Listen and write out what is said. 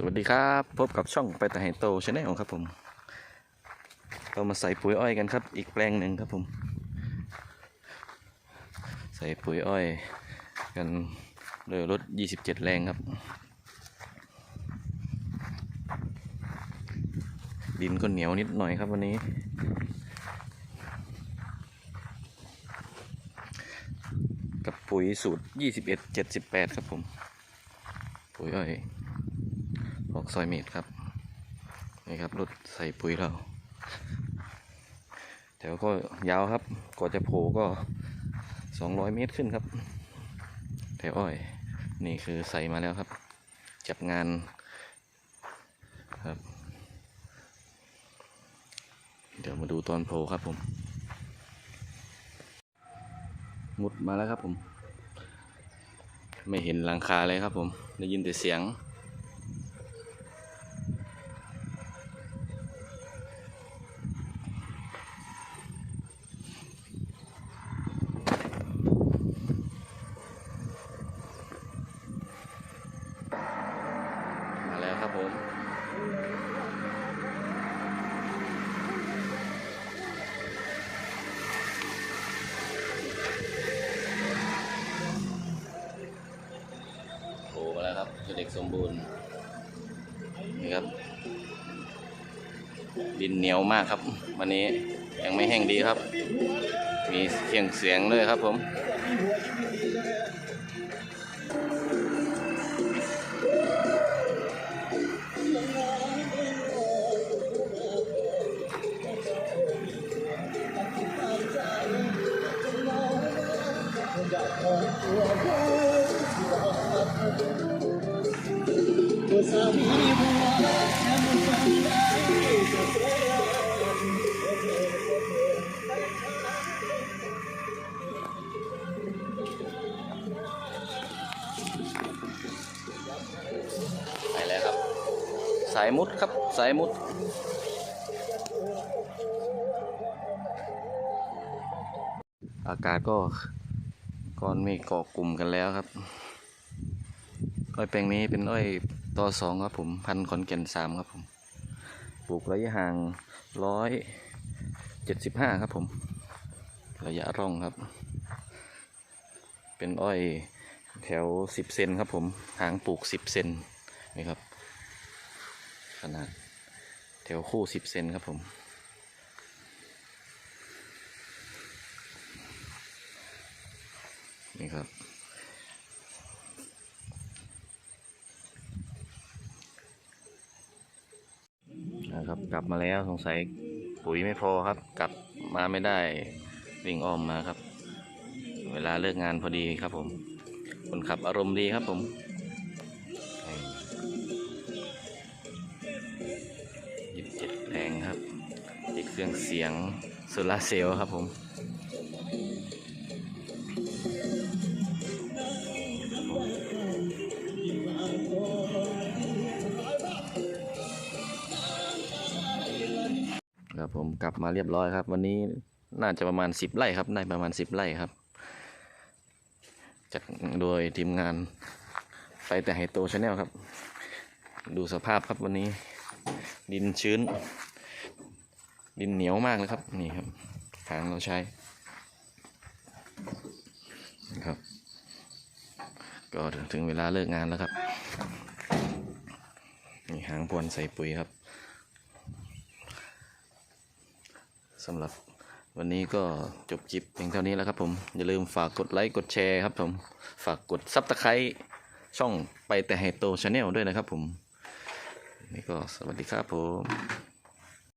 สวัสดีครับ พบกับช่องไปแต่ไฮโตชาแนลครับผมเรามาใส่ปุ๋ยอ้อยกันครับ อีกแปลงหนึ่งครับผม ใส่ปุ๋ยอ้อย กันโดยรถ 27 แรงครับ ดินก็เหนียวนิดหน่อยครับวันนี้ กับปุ๋ยสูตร 21 78 ครับผม ปุ๋ยอ้อย ออกซอยเมตรครับนี่ครับรถใส่ปุ๋ยเราแถวก็ยาวครับกว่าจะโผล่ก็ 200 เมตรขึ้นครับ แถวอ้อย นี่คือใส่มาแล้วครับ จับงานครับ เดี๋ยวมาดูตอนโผล่ครับผม มุดมาแล้วครับผม ไม่เห็นหลังคาเลยครับผม ได้ยินแต่เสียง มาแล้วครับคือเด็กสมบูรณ์นี่ครับ ดินเหนียวมากครับ วันนี้ยังไม่แห้งดีครับ มีเสียงเสียงเลยครับผม ไปแล้วครับ สายมุดครับ สายมุดอากาศก็ก้อนเมฆเกาะกลุ่มกันแล้วครับ อ้อยแปลงนี้เป็นอ้อย ต่อสองครับผมพันขอนแก่นสามครับผมปลูกระยะห่างร้อยเจ็ดสิบห้าครับผม ระยะร่องครับ เป็นอ้อยแถวสิบเซนครับผมหางปลูกสิบเซนนี่ครับ ขนาดแถวคู่สิบเซนครับผมนี่ครับ นะครับ กลับมาแล้วสงสัยปุ๋ยไม่พอครับ กลับมาไม่ได้วิ่งอ้อมมาครับ เวลาเลิกงานพอดีครับผมคนขับอารมณ์ดีครับผมยี่สิบเจ็ดแรงครับติดเครื่องเสียงโซลาเซลล์ครับผม ครับผมกลับมาเรียบร้อยครับ วันนี้น่าจะประมาณสิบไร่ครับ ได้ประมาณสิบไร่ครับ จัดโดยทีมงานไปแต่ไฮโตชาแนลครับ ดูสภาพครับวันนี้ ดินชื้น ดินเหนียวมากเลยครับ นี่ครับหางเราใช้นะครับ ก็ถึงเวลาเลิกงานแล้วครับนี่หางพวนใส่ปุ๋ยครับ สำหรับวันนี้ก็จบจิบเพียงเท่านี้แล้วครับผม อย่าลืมฝากกดไลค์กดแชร์ครับผม ฝากกดซับสไครต์ช่องไปแต่ไฮโตชาแนลด้วยนะครับผม นี่ก็สวัสดีครับผม